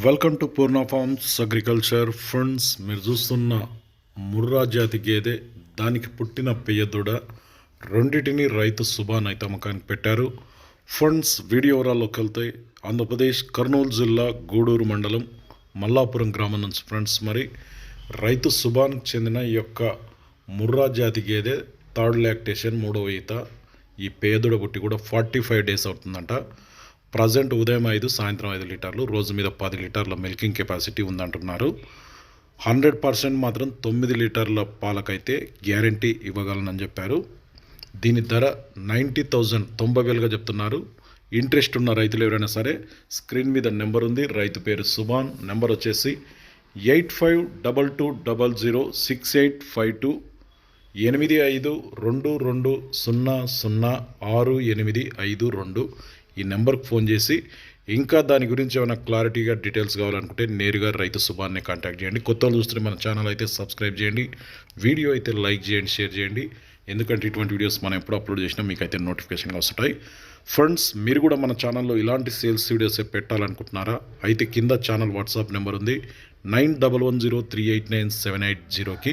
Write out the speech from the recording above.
Welcome to Purna farms agriculture funds మీరు చూస్తున్న ముర్రా జాతి గేదె దానికి పుట్టిన పెయ్యదూడ రెండింటిని రైతు సుబాన్ అయితే అమ్మకానికి పెట్టారు. ఫండ్స్ వీడియో వివరాల్లోకి వెళ్తాయి ఆంధ్రప్రదేశ్ కర్నూలు జిల్లా గూడూరు మండలం మల్లాపురం గ్రామం నుంచి ఫ్రెండ్స్ మరి రైతు సుబాన్కి చెందిన ఈ యొక్క ముర్రా జాతి గేదె థర్డ్ లాక్టేషన్ మూడవ ఈత. ఈ పేదుడ పుట్టి కూడా ఫార్టీ ఫైవ్ డేస్ అవుతుందంట. ప్రజెంట్ ఉదయం ఐదు సాయంత్రం ఐదు లీటర్లు రోజు మీద పది లీటర్ల మిల్కింగ్ కెపాసిటీ ఉందంటున్నారు. హండ్రెడ్ పర్సెంట్ మాత్రం తొమ్మిది లీటర్ల పాలకైతే గ్యారంటీ ఇవ్వగలనని చెప్పారు. దీని ధర నైంటీ థౌజండ్ తొంభై వేలుగా చెప్తున్నారు. ఇంట్రెస్ట్ ఉన్న రైతులు ఎవరైనా సరే స్క్రీన్ మీద నెంబర్ ఉంది. రైతు పేరు సుభాన్. నెంబర్ వచ్చేసి eight five double two double zero six eight five two ఎనిమిది ఐదు రెండు రెండు సున్నా సున్నా ఆరు ఎనిమిది ఐదు రెండు ఈ నెంబర్కి ఫోన్ చేసి ఇంకా దాని గురించి ఏమైనా క్లారిటీగా డీటెయిల్స్ కావాలనుకుంటే నేరుగా రైతు సుభాన్ని కాంటాక్ట్ చేయండి. కొత్త వాళ్ళు చూస్తుంటే మన ఛానల్ అయితే సబ్స్క్రైబ్ చేయండి. వీడియో అయితే లైక్ చేయండి షేర్ చేయండి. ఎందుకంటే ఇటువంటి వీడియోస్ మనం ఎప్పుడు అప్లోడ్ చేసినా మీకు అయితే నోటిఫికేషన్గా వస్తుంటాయి. ఫ్రెండ్స్ మీరు కూడా మన ఛానల్లో ఇలాంటి సేల్స్ వీడియోస్ పెట్టాలనుకుంటున్నారా? అయితే కింద ఛానల్ వాట్సాప్ నెంబర్ ఉంది. Nine double one zero three eight nine seven eight జీరోకి